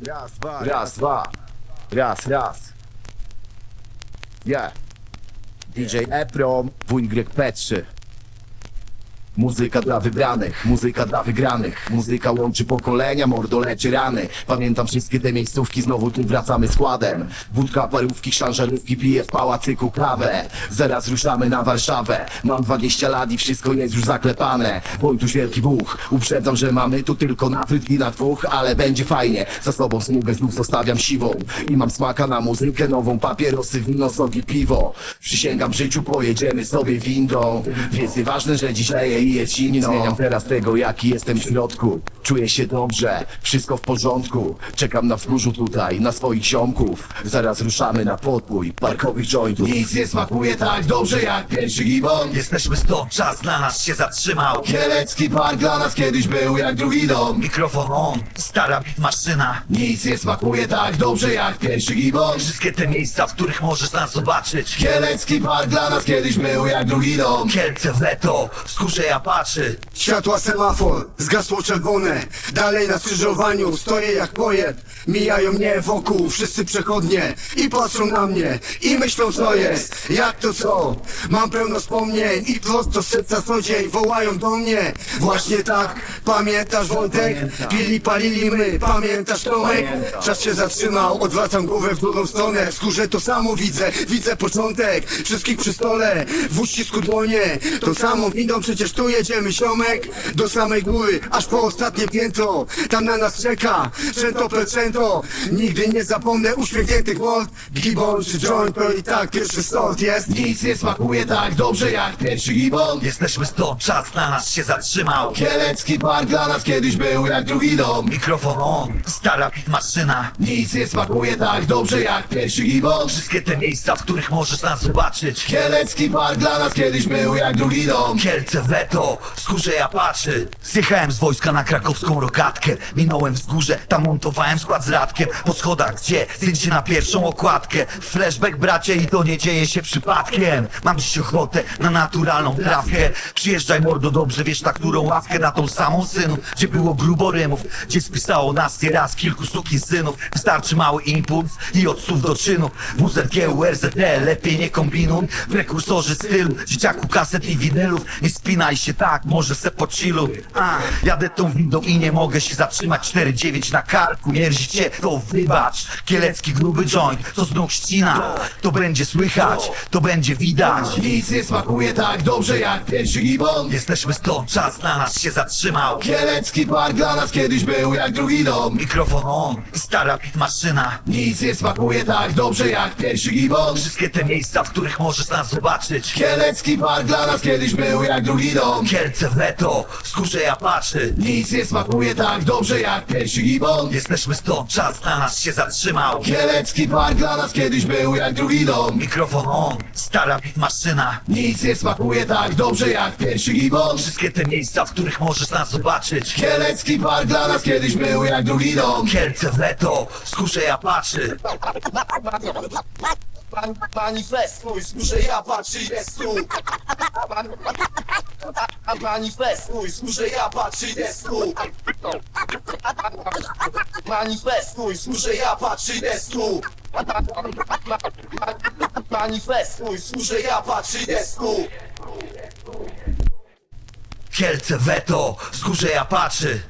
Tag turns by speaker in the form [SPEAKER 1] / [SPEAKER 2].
[SPEAKER 1] Raz, dwa,
[SPEAKER 2] Raz, dwa. Raz, raz. Yeah. DJ Eprom, WYNGRYK P3. Muzyka dla wybranych, muzyka dla wygranych. Muzyka łączy pokolenia, mordo leczy rany. Pamiętam wszystkie te miejscówki, znowu tu wracamy składem. Wódka, parówki, szanżarówki, piję w pałacyku kawę Zaraz ruszamy na Warszawę. Mam 20 lat i wszystko jest już zaklepane. Wojtuś wielki Bóg, uprzedzam, że mamy tu tylko na frytki na dwóch Ale będzie fajnie, za sobą smugę znów zostawiam siwą. I mam smaka na muzykę nową, papierosy, wino, soki, piwo. Przysięgam w życiu, pojedziemy sobie windą. Więc nieważne, że dziś leje i jest zimno Zmieniam teraz tego, jaki jestem w środku. Czuję się dobrze, wszystko w porządku. Czekam na wzgórzu tutaj, na swoich ziomków. Zaraz ruszamy na podbój parkowych jointów. Nic nie smakuje tak dobrze jak pierwszy gibon
[SPEAKER 3] Jesteśmy stąd, czas dla nas się zatrzymał.
[SPEAKER 2] Kielecki park dla nas kiedyś był jak drugi dom.
[SPEAKER 3] Mikrofon on, stara maszyna.
[SPEAKER 2] Nic nie smakuje tak dobrze jak pierwszy gibon
[SPEAKER 3] Wszystkie te miejsca, w których możesz nas zobaczyć.
[SPEAKER 2] Kielecki park dla nas kiedyś był jak drugi dom.
[SPEAKER 3] Kielce weto, w
[SPEAKER 1] Światła semafor, zgasło czerwone. Dalej na skrzyżowaniu, stoję jak poet. Mijają mnie wokół, wszyscy przechodnie I patrzą na mnie, i myślą co jest. Jak to co? Mam pełno wspomnień I prosto z serca co dzień wołają do mnie. Właśnie tak, pamiętasz Wojtek? Pili, palili my, pamiętasz Tomek? Czas się zatrzymał, odwracam głowę w drugą stronę. W skórze to samo widzę, widzę początek Wszystkich przy stole, w uścisku dłonie. To samo windą, przecież tu jedziemy ziomek. Do samej góry, aż po ostatnie piętro. Tam na nas czeka, cento per cento Nigdy nie zapomnę uśmiechniętych mord Gibbon czy joint, to i tak pierwszy start jest.
[SPEAKER 2] Nic nie smakuje tak dobrze jak pierwszy gibon
[SPEAKER 3] Jesteśmy stąd, czas dla nas się zatrzymał.
[SPEAKER 2] Kielecki park dla nas kiedyś był jak drugi dom.
[SPEAKER 3] Mikrofon on, stara maszyna.
[SPEAKER 2] Nic nie smakuje tak dobrze jak pierwszy gibon
[SPEAKER 3] Wszystkie te miejsca, w których możesz nas zobaczyć.
[SPEAKER 2] Kielecki park dla nas kiedyś był jak drugi dom.
[SPEAKER 3] Kielce weto, w skórze apaczy Zjechałem z wojska na krakowską rokatkę Minąłem wzgórze, tam montowałem skład z Radkiem. Po schodach, gdzie? Zdjęcie na pierwszą okładkę. Flashback bracie i to nie dzieje się przypadkiem. Mam dziś ochotę na naturalną trawkę Przyjeżdżaj mordo, dobrze wiesz na którą ławkę Na tą samą synu, gdzie było grubo rymów Gdzie spisało nas nieraz kilku suki synów. Wystarczy mały impuls i od słów do czynów. WZG, URZT, lepiej nie kombinuj. W prekursorze stylu, dzieciaku kaset i winylów. Nie spinaj się tak, może se po chillu A, jadę tą windą i nie mogę się zatrzymać. 4-9 na karku, mierzi cię, to wybacz. Kielecki gruby joint, co z nóg ścina. To będzie słychać, to będzie widać.
[SPEAKER 2] Nic nie smakuje tak dobrze jak pierwszy gibon.
[SPEAKER 3] Jesteśmy stąd, czas na nas się zatrzymał
[SPEAKER 2] Kielecki park dla nas kiedyś był jak drugi dom.
[SPEAKER 3] Mikrofon on, stara bit maszyna.
[SPEAKER 2] Nic nie smakuje tak dobrze jak pierwszy gibon
[SPEAKER 3] Wszystkie te miejsca, w których możesz nas zobaczyć.
[SPEAKER 2] Kielecki park dla nas kiedyś był jak drugi dom.
[SPEAKER 3] Kielce w skórze apaczy
[SPEAKER 2] Nic nie smakuje tak dobrze jak pierwszy gibon
[SPEAKER 3] Jesteśmy stąd, czas na nas się zatrzymał.
[SPEAKER 2] Kielecki park dla nas kiedyś był jak drugi dom.
[SPEAKER 3] Mikrofon on, stara bit maszyna.
[SPEAKER 2] Nic nie smakuje tak dobrze jak pierwszy gibon
[SPEAKER 3] Wszystkie te miejsca, w których możesz nas zobaczyć
[SPEAKER 2] Kielecki park dla nas kiedyś był jak drugi dom.
[SPEAKER 3] Kielce w skórze apaczy
[SPEAKER 4] Man, manifestuj, skórze ja patrzy jest tu. Man, Manifestuj, skórze ja patrzy jest tu. Manifestuj, skórze ja patrzy jest tu. Manifestuj, skórze ja patrzy jest tu
[SPEAKER 3] Kielce weto, w skórze apaczy